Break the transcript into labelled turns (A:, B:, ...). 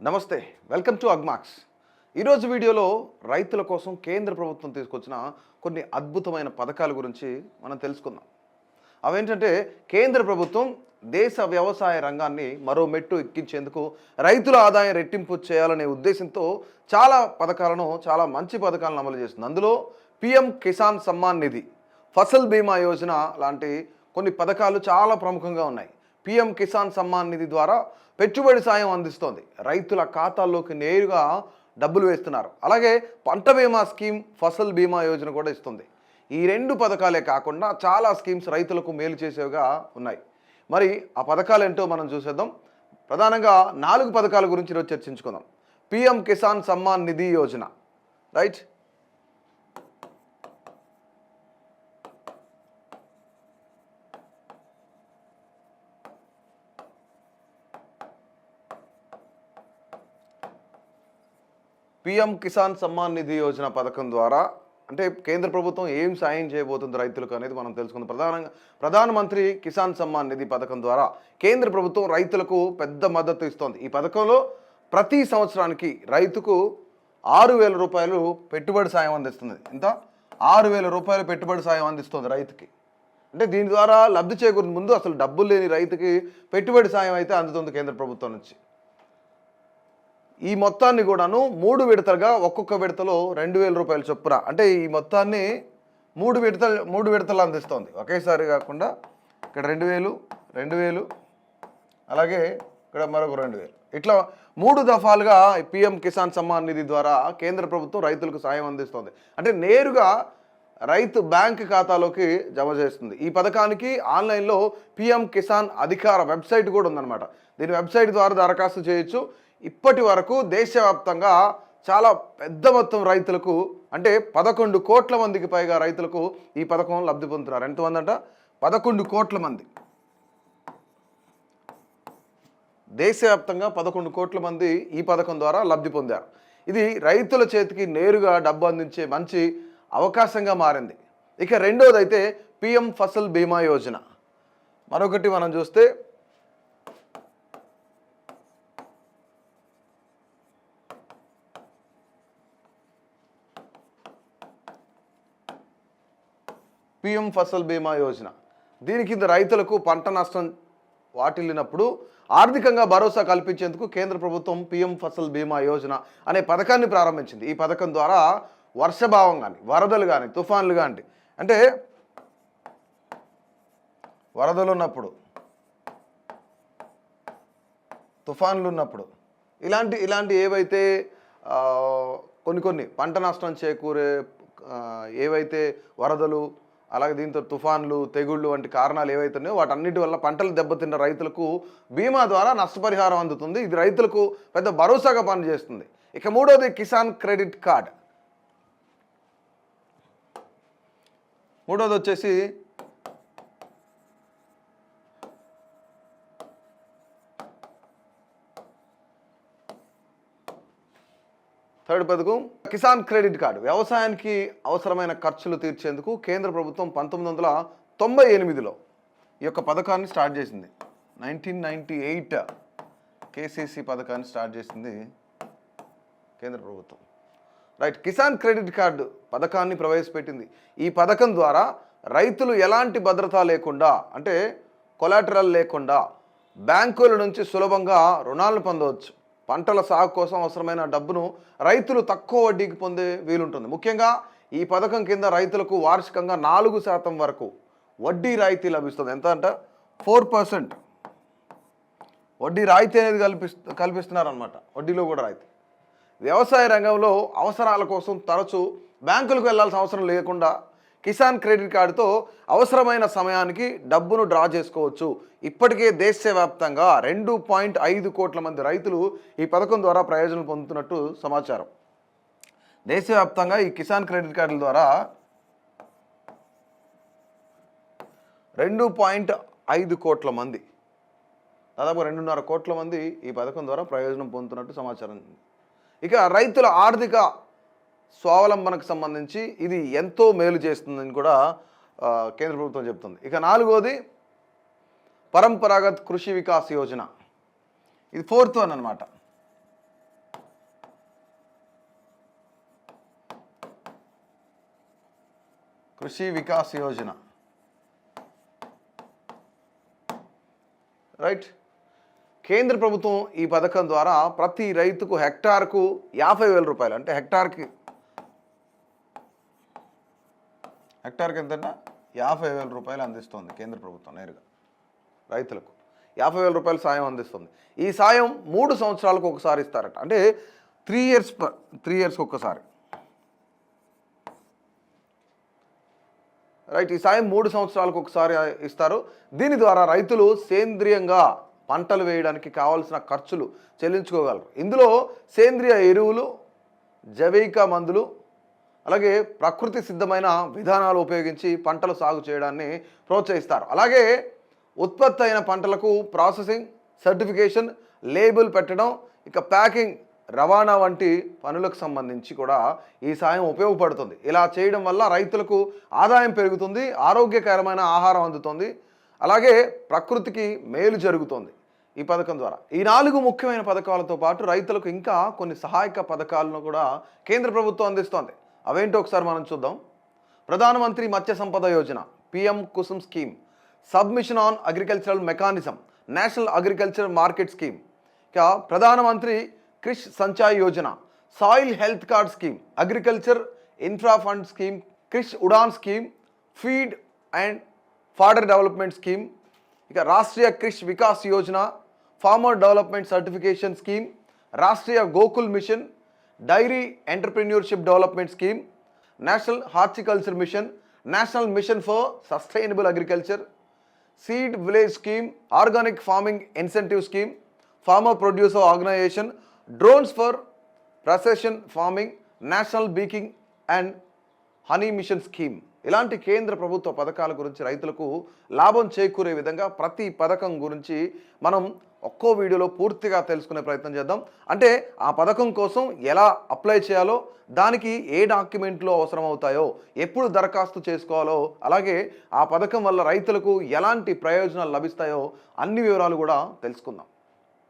A: నమస్తే welcome to Agmax. ఈరోజు వీడియోలో రైతుల కోసం కేంద్ర ప్రభుత్వం తీసుకొచ్చిన కొన్ని అద్భుతమైన పథకాల గురించి మనం తెలుసుకుందాం. అవేంటంటే కేంద్ర ప్రభుత్వం దేశ వ్యవసాయ రంగాన్ని మరో మెట్టు ఎక్కించేందుకు రైతుల ఆదాయం రెట్టింపు చేయాలనే ఉద్దేశంతో చాలా పథకాలను చాలా మంచి పథకాలను అమలు చేస్తుంది. అందులో పిఎం కిసాన్ సమ్మాన్ నిధి ఫసల్ బీమా యోజన లాంటి కొన్ని పథకాలు చాలా ప్రముఖంగా ఉన్నాయి. పిఎం కిసాన్ సమ్మాన్ నిధి ద్వారా పెట్టుబడి సాయం అందిస్తోంది. రైతుల ఖాతాల్లోకి నేరుగా డబ్బులు వేస్తున్నారు. అలాగే పంట బీమా స్కీమ్ ఫసల్ బీమా యోజన కూడా ఇస్తుంది. ఈ రెండు పథకాలే కాకుండా చాలా స్కీమ్స్ రైతులకు మేలు చేసేవిగా ఉన్నాయి. మరి ఆ పథకాలు ఏంటో మనం చూసేద్దాం. ప్రధానంగా నాలుగు పథకాల గురించి ఈరోజు చర్చించుకుందాం. PM Kisan Samman Nidhi Yojana. Right? PM Kisan Samman Nidhi Yojana పథకం ద్వారా అంటే కేంద్ర ప్రభుత్వం ఏం సాయం చేయబోతుంది రైతులకు అనేది మనం తెలుసుకుందాం. ప్రధానంగా ప్రధానమంత్రి కిసాన్ సమ్మాన్ నిధి పథకం ద్వారా కేంద్ర ప్రభుత్వం రైతులకు పెద్ద మద్దతు ఇస్తోంది. ఈ పథకంలో ప్రతి సంవత్సరానికి రైతుకు ఆరు వేల రూపాయలు పెట్టుబడి సాయం అందిస్తుంది. ఇంత? ఆరు వేల రూపాయలు పెట్టుబడి సాయం అందిస్తుంది రైతుకి. అంటే దీని ద్వారా లబ్ధి చేకూరుతుంది ముందు అసలు డబ్బులు లేని రైతుకి పెట్టుబడి సాయం అయితే అందుతుంది కేంద్ర ప్రభుత్వం నుంచి. ఈ మొత్తాన్ని కూడాను మూడు విడతలుగా ఒక్కొక్క విడతలో రెండు వేల రూపాయల చొప్పున. అంటే ఈ మొత్తాన్ని మూడు విడతలు మూడు విడతలు అందిస్తోంది. ఒకేసారి కాకుండా ఇక్కడ రెండు వేలు రెండు వేలు అలాగే ఇక్కడ మరొక రెండు వేలు. ఇట్లా మూడు దఫాలుగా పిఎం కిసాన్ సమ్మాన్ నిధి ద్వారా కేంద్ర ప్రభుత్వం రైతులకు సాయం అందిస్తోంది. అంటే నేరుగా రైతు బ్యాంక్ ఖాతాలోకి జమ చేస్తుంది. ఈ పథకానికి ఆన్లైన్లో పిఎం కిసాన్ అధికార వెబ్సైట్ కూడా ఉందన్నమాట. దీని వెబ్సైట్ ద్వారా దరఖాస్తు చేయొచ్చు. ఇప్పటి వరకు దేశవ్యాప్తంగా చాలా పెద్ద మొత్తం రైతులకు అంటే పదకొండు కోట్ల మందికి పైగా రైతులకు ఈ పథకం లబ్ధి పొందుతున్నారు. ఎంతమంది అంట పదకొండు కోట్ల మంది. దేశవ్యాప్తంగా పదకొండు కోట్ల మంది ఈ పథకం ద్వారా లబ్ధి పొందారు. ఇది రైతుల చేతికి నేరుగా డబ్బు అందించే మంచి అవకాశంగా మారింది. ఇక రెండోది అయితే పిఎం ఫసల్ బీమా యోజన. మరొకటి మనం చూస్తే పిఎం ఫసల్ బీమా యోజన. దీని కింద రైతులకు పంట నష్టం వాటిల్లినప్పుడు ఆర్థికంగా భరోసా కల్పించేందుకు కేంద్ర ప్రభుత్వం పిఎం ఫసల్ బీమా యోజన అనే పథకాన్ని ప్రారంభించింది. ఈ పథకం ద్వారా వర్షభావం కానీ వరదలు కానీ తుఫాన్లు కానీ అంటే వరదలు ఉన్నప్పుడు తుఫాన్లు ఉన్నప్పుడు ఇలాంటి ఇలాంటి ఏవైతే కొన్ని కొన్ని పంట నష్టం చేకూరే ఏవైతే వరదలు అలాగే దీంతో తుఫాన్లు తెగుళ్ళు వంటి కారణాలు ఏవైతే ఉన్నాయో వాటన్నిటి వల్ల పంటలు దెబ్బతిన్న రైతులకు బీమా ద్వారా నష్టపరిహారం అందుతుంది. ఇది రైతులకు పెద్ద భరోసాగా పనిచేస్తుంది. ఇక మూడోది కిసాన్ క్రెడిట్ కార్డ్. మూడోది వచ్చేసి థర్డ్ పథకం కిసాన్ క్రెడిట్ కార్డు. వ్యవసాయానికి అవసరమైన ఖర్చులు తీర్చేందుకు కేంద్ర ప్రభుత్వం పంతొమ్మిది వందల తొంభై ఎనిమిదిలో ఈ యొక్క పథకాన్ని స్టార్ట్ చేసింది. నైన్టీన్ నైంటీ ఎయిట్ కేసీసీ పథకాన్ని స్టార్ట్ చేసింది కేంద్ర ప్రభుత్వం. రైట్ కిసాన్ క్రెడిట్ కార్డు పథకాన్ని ప్రవేశపెట్టింది. ఈ పథకం ద్వారా రైతులు ఎలాంటి భద్రత లేకుండా అంటే కొలాటరల్ లేకుండా బ్యాంకుల నుంచి సులభంగా రుణాలను పొందవచ్చు. పంటల సాగు కోసం అవసరమైన డబ్బును రైతులు తక్కువ వడ్డీకి పొందే వీలుంటుంది. ముఖ్యంగా ఈ పథకం కింద రైతులకు వార్షికంగా నాలుగు శాతం వరకు వడ్డీ రాయితీ లభిస్తుంది. ఎంత అంట ఫోర్ పర్సెంట్. వడ్డీ రాయితీ అనేది కల్పిస్తు కల్పిస్తున్నారనమాట వడ్డీలో కూడా రాయితీ. వ్యవసాయ రంగంలో అవసరాల కోసం తరచూ బ్యాంకులకు వెళ్ళాల్సిన అవసరం లేకుండా కిసాన్ క్రెడిట్ కార్డుతో అవసరమైన సమయానికి డబ్బును డ్రా చేసుకోవచ్చు. ఇప్పటికే దేశవ్యాప్తంగా రెండు పాయింట్ ఐదు కోట్ల మంది రైతులు ఈ పథకం ద్వారా ప్రయోజనం పొందుతున్నట్టు సమాచారం. దేశవ్యాప్తంగా ఈ కిసాన్ క్రెడిట్ కార్డుల ద్వారా రెండు పాయింట్ ఐదు కోట్ల మంది దాదాపు రెండున్నర కోట్ల మంది ఈ పథకం ద్వారా ప్రయోజనం పొందుతున్నట్టు సమాచారం. ఇక రైతుల ఆర్థిక స్వావలంబనకు సంబంధించి ఇది ఎంతో మేలు చేస్తుందని కూడా కేంద్ర ప్రభుత్వం చెప్తుంది. ఇక నాలుగోది పరంపరాగత్ కృషి వికాస్ యోజన. ఇది ఫోర్త్ వన్ అనమాట కృషి వికాస్ యోజన. రైట్. కేంద్ర ప్రభుత్వం ఈ పథకం ద్వారా ప్రతి రైతుకు హెక్టార్కు యాభై వేల రూపాయలు అంటే హెక్టార్కి హెక్టార్కి ఎంతన్నా? యాభై వేల రూపాయలు అందిస్తుంది కేంద్ర ప్రభుత్వం నేరుగా రైతులకు. యాభై వేల రూపాయల సాయం అందిస్తుంది. ఈ సాయం మూడు సంవత్సరాలకు ఒకసారి ఇస్తారట. అంటే త్రీ ఇయర్స్ త్రీ ఇయర్స్కి ఒక్కసారి. రైట్ ఈ సాయం మూడు సంవత్సరాలకు ఒకసారి ఇస్తారు. దీని ద్వారా రైతులు సేంద్రియంగా పంటలు వేయడానికి కావాల్సిన ఖర్చులు చెల్లించుకోగలరు. ఇందులో సేంద్రియ ఎరువులు జవైక మందులు అలాగే ప్రకృతి సిద్ధమైన విధానాలు ఉపయోగించి పంటలు సాగు చేయడాన్ని ప్రోత్సహిస్తారు. అలాగే ఉత్పత్తి అయిన పంటలకు ప్రాసెసింగ్ సర్టిఫికేషన్ లేబుల్ పెట్టడం ఇక ప్యాకింగ్ రవాణా వంటి పనులకు సంబంధించి కూడా ఈ సాయం ఉపయోగపడుతుంది. ఇలా చేయడం వల్ల రైతులకు ఆదాయం పెరుగుతుంది ఆరోగ్యకరమైన ఆహారం అందుతుంది అలాగే ప్రకృతికి మేలు జరుగుతుంది ఈ పథకం ద్వారా. ఈ నాలుగు ముఖ్యమైన పథకాలతో పాటు రైతులకు ఇంకా కొన్ని సహాయక పథకాలను కూడా కేంద్ర ప్రభుత్వం అందిస్తోంది. అవేంటో ఒకసారి మనం చూద్దాం. Pradhanmantri Matsya Sampada Yojana PM Kusum scheme submission on agricultural mechanism national agriculture market scheme ఇక Pradhanmantri Krishi Sinchai Yojana soil health card scheme agriculture infra fund scheme Krishi Udan scheme feed and fodder development scheme ఇక Rashtriya Krishi Vikas Yojana farmer development certification scheme Rashtriya Gokul mission dairy entrepreneurship development scheme national horticulture mission national mission for sustainable agriculture seed village scheme organic farming incentive scheme farmer producer organisation drones for precision farming national beekeeping and honey mission scheme. ఇలాంటి కేంద్ర ప్రభుత్వ పథకాల గురించి రైతులకు లాభం చేకూరే విధంగా ప్రతి పథకం గురించి మనం ఒక్కో వీడియోలో పూర్తిగా తెలుసుకునే ప్రయత్నం చేద్దాం. అంటే ఆ పథకం కోసం ఎలా అప్లై చేయాలో దానికి ఏ డాక్యుమెంట్లు అవసరం అవుతాయో ఎప్పుడు దరఖాస్తు చేసుకోవాలో అలాగే ఆ పథకం వల్ల రైతులకు ఎలాంటి ప్రయోజనాలు లభిస్తాయో అన్ని వివరాలు కూడా తెలుసుకుందాం.